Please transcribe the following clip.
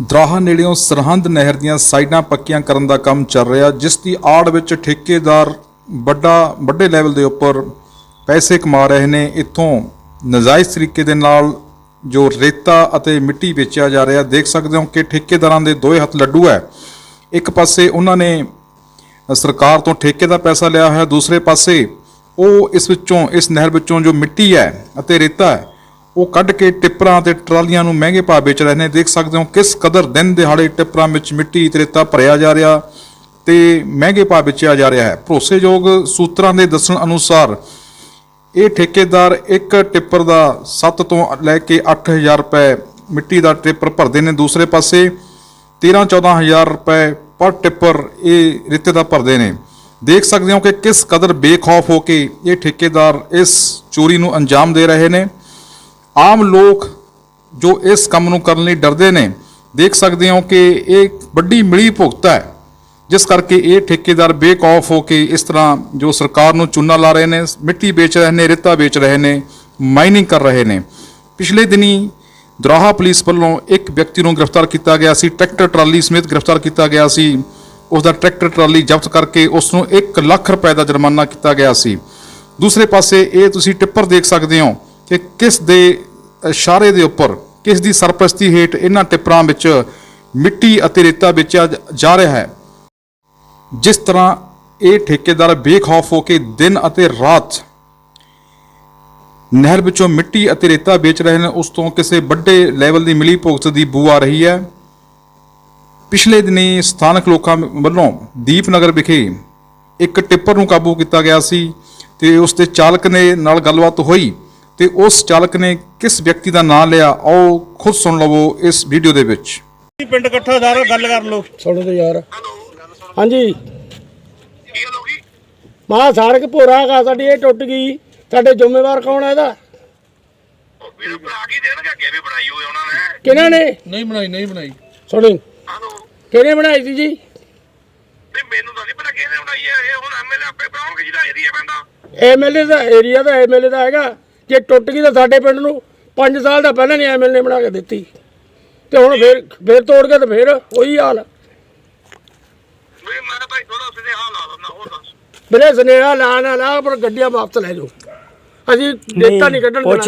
ਦਰਾਹਾ ਨੇੜਿਓਂ ਸਰਹੰਦ ਨਹਿਰ ਦੀਆਂ ਸਾਈਡਾਂ ਪੱਕੀਆਂ ਕਰਨ ਦਾ ਕੰਮ ਚੱਲ ਰਿਹਾ, ਜਿਸ ਦੀ ਆੜ ਵਿੱਚ ਠੇਕੇਦਾਰ ਵੱਡਾ, ਵੱਡੇ ਲੈਵਲ ਦੇ ਉੱਪਰ ਪੈਸੇ ਕਮਾ ਰਹੇ ਨੇ। ਇੱਥੋਂ ਨਜਾਇਜ਼ ਤਰੀਕੇ ਦੇ ਨਾਲ ਜੋ ਰੇਤਾ ਅਤੇ ਮਿੱਟੀ ਵੇਚਿਆ ਜਾ ਰਿਹਾ, ਦੇਖ ਸਕਦੇ ਹੋ ਕਿ ਠੇਕੇਦਾਰਾਂ ਦੇ ਦੋਏ ਹੱਥ ਲੱਡੂ ਹੈ। ਇੱਕ ਪਾਸੇ ਉਹਨਾਂ ਨੇ ਸਰਕਾਰ ਤੋਂ ਠੇਕੇ ਦਾ ਪੈਸਾ ਲਿਆ ਹੋਇਆ, ਦੂਸਰੇ ਪਾਸੇ ਉਹ ਇਸ ਵਿੱਚੋਂ, ਇਸ ਨਹਿਰ ਵਿੱਚੋਂ ਜੋ ਮਿੱਟੀ ਹੈ ਅਤੇ ਰੇਤਾ ਹੈ ਉਹ ਕੱਢ ਕੇ ਟਿੱਪਰਾਂ ਤੇ ਟਰਾਲੀਆਂ ਨੂੰ ਮਹਿੰਗੇ ਭਾਅ ਵੇਚ ਰਹੇ ਨੇ। ਦੇਖ ਸਕਦੇ ਹੋ ਕਿਸ ਕਦਰ ਦਿਨ ਦਿਹਾੜੇ ਟਿੱਪਰਾਂ ਵਿੱਚ ਮਿੱਟੀ ਤੇ ਰੇਤਾ ਭਰਿਆ ਜਾ ਰਿਹਾ ਤੇ ਮਹਿੰਗੇ ਭਾਅ ਵੇਚਿਆ ਜਾ ਰਿਹਾ ਹੈ। ਭਰੋਸੇਯੋਗ ਸੂਤਰਾਂ ਦੇ ਦੱਸਣ ਅਨੁਸਾਰ ਇਹ ਠੇਕੇਦਾਰ ਇੱਕ ਟਿੱਪਰ ਦਾ 7 ਤੋਂ ਲੈ ਕੇ 8000 ਰੁਪਏ ਮਿੱਟੀ ਦਾ ਟਿੱਪਰ ਭਰਦੇ ਨੇ। ਦੂਸਰੇ ਪਾਸੇ 13 14000 ਰੁਪਏ ਪਰ ਟਿੱਪਰ ਇਹ ਰੇਤੇ ਦਾ ਭਰਦੇ ਨੇ। ਦੇਖ ਸਕਦੇ ਹੋ ਕਿ ਕਿਸ ਕਦਰ ਬੇਖੌਫ ਹੋ ਕੇ ਇਹ ਠੇਕੇਦਾਰ ਇਸ ਚੋਰੀ ਨੂੰ ਅੰਜਾਮ ਦੇ ਰਹੇ ਨੇ। ਆਮ ਲੋਕ ਜੋ ਇਸ ਕੰਮ ਨੂੰ ਕਰਨ ਲਈ ਡਰਦੇ ਨੇ, ਦੇਖ ਸਕਦੇ ਹੋ ਕਿ ਇਹ ਵੱਡੀ ਮਿਲੀ ਭੁਗਤ ਹੈ। ਜਿਸ ਕਰਕੇ ਇਹ ਠੇਕੇਦਾਰ ਬੇਕੌਫ ਹੋ ਕੇ ਇਸ ਤਰ੍ਹਾਂ ਜੋ ਸਰਕਾਰ ਨੂੰ ਚੂਨਾ ਲਾ ਰਹੇ ਨੇ, ਮਿੱਟੀ ਵੇਚ ਰਹੇ ਨੇ, ਰੇਤਾ ਵੇਚ ਰਹੇ ਨੇ, ਮਾਈਨਿੰਗ ਕਰ ਰਹੇ ਨੇ। ਪਿਛਲੇ ਦਿਨੀ ਦਰਾਹਾ ਪੁਲਿਸ ਵੱਲੋਂ ਇੱਕ ਵਿਅਕਤੀ ਨੂੰ ਗ੍ਰਿਫਤਾਰ ਕੀਤਾ ਗਿਆ ਸੀ, ਟਰੈਕਟਰ ਟਰਾਲੀ ਸਮੇਤ ਗ੍ਰਿਫਤਾਰ ਕੀਤਾ ਗਿਆ ਸੀ। ਉਸ ਦਾ ਟਰੈਕਟਰ ਟਰਾਲੀ ਜ਼ਬਤ ਕਰਕੇ ਉਸ ਨੂੰ 1 ਲੱਖ ਰੁਪਏ ਦਾ ਜੁਰਮਾਨਾ ਕੀਤਾ ਗਿਆ ਸੀ। ਦੂਸਰੇ ਪਾਸੇ ਇਹ ਤੁਸੀਂ ਟਿੱਪਰ ਦੇਖ ਸਕਦੇ ਹੋ ਕਿ ਕਿਸ ਦੇ ਇਸ਼ਾਰੇ ਦੇ ਉੱਪਰ, ਕਿਸ ਦੀ ਸਰਪ੍ਰਸਤੀ ਹੇਠ ਇਹਨਾਂ ਟਿੱਪਰਾਂ ਵਿੱਚ ਮਿੱਟੀ ਅਤੇ ਰੇਤਾ ਵੇਚਿਆ ਜ- ਜਾ ਰਿਹਾ ਹੈ। ਜਿਸ ਤਰ੍ਹਾਂ ਇਹ ਠੇਕੇਦਾਰ ਬੇਖੌਫ ਹੋ ਕੇ ਦਿਨ ਅਤੇ ਰਾਤ ਨਹਿਰ ਵਿੱਚੋਂ ਮਿੱਟੀ ਅਤੇ ਰੇਤਾ ਵੇਚ ਰਹੇ ਨੇ, ਉਸ ਤੋਂ ਕਿਸੇ ਵੱਡੇ ਲੈਵਲ ਦੀ ਮਿਲੀ ਭੁਗਤ ਦੀ ਬੂ ਆ ਰਹੀ ਹੈ। ਪਿਛਲੇ ਦਿਨੀ ਸਥਾਨਕ ਲੋਕਾਂ ਵੱਲੋਂ ਦੀਪਨਗਰ ਵਿਖੇ ਇੱਕ ਟਿੱਪਰ ਨੂੰ ਕਾਬੂ ਕੀਤਾ ਗਿਆ ਸੀ ਤੇ ਉਸ ਦੇ ਚਾਲਕ ਨੇ ਨਾਲ ਗੱਲਬਾਤ ਹੋਈ। ਤੇ ਉਸ ਚਾਲਕ ਨੇ ਕਿਸ ਵਿਅਕਤੀ ਦਾ ਨਾਮ ਲਿਆ ਆਓ ਖੁਦ ਸੁਣ ਲਵੋ ਇਸ ਵੀਡੀਓ ਦੇ ਵਿੱਚ। ਪਿੰਡ ਇਕੱਠਾ ਸਾਰਾ ਗੱਲ ਕਰ ਲਓ। ਸੁਣੋ ਤੇ ਯਾਰ। ਹਾਂਜੀ। ਕੀ ਮਾ ਸੜਕ ਭੋਰਾ ਹੈਗਾ ਸਾਡੀ ਇਹ ਟੁੱਟ ਗਈ। ਸਾਡੇ ਜ਼ਿੰਮੇਵਾਰ ਕੌਣ ਹੈ ਇਹਦਾ? ਉਹ ਵੀਰ ਬਣਾ ਕੇ ਦੇਣਗੇ? ਅੱਗੇ ਵੀ ਬਣਾਈ ਹੋਈ ਉਹਨਾਂ ਨੇ। ਕਿਹਨਾਂ ਨੇ? ਨਹੀਂ ਬਣਾਈ ਨਹੀਂ ਬਣਾਈ। ਸੁਣੀ। ਕਿਹਨੇ ਬਣਾਈ ਸੀ ਜੀ? ਤੇ ਮੈਨੂੰ ਤਾਂ ਨਹੀਂ ਪਤਾ ਕਿਹਨੇ ਬਣਾਈ ਹੈ। ਇਹ ਹੁਣ ਐਮਐਲਏ ਆਪੇ ਬਣਾਉਣਗੇ ਜਿਹਦਾ ਏਰੀਆ ਪੈਂਦਾ। ਐਮਐਲਏ ਦਾ ਏਰੀਆ ਦਾ ਐਮਐਲਏ ਦਾ ਹੈਗਾ। ਜੇ ਟੁੱਟ ਗਈ ਤਾਂ ਸਾਡੇ ਪਿੰਡ ਨੂੰ 5 ਸਾਲ ਦਾ ਪਹਿਲਾਂ ਨਹੀਂ ਐਮਐਲਏ ਬਣਾ ਕੇ ਦਿੱਤੀ। ਤੇ ਹੁਣ ਫੇਰ ਫੇਰ ਤੋੜ ਕੇ ਤੇ ਫੇਰ ਉਹੀ ਹਾਲ। ਵੀ ਮੈਂ ਭਾਈ ਥੋੜਾ ਸਿੱਧੇ ਹਾਲ ਲਾ ਦਿੰਦਾ ਹੋਰ ਦੱਸ। ਬਿਲੇ ਸੁਨੇਹਾ ਲਾ ਨਾ ਲਾ ਪਰ ਗੱਡੀਆਂ ਵਾਪਸ ਲੈ ਜਾਓ। ਅਸੀਂ ਡੇਟਾ ਨਹੀਂ ਕੱਢਣ ਦੇਣਾ।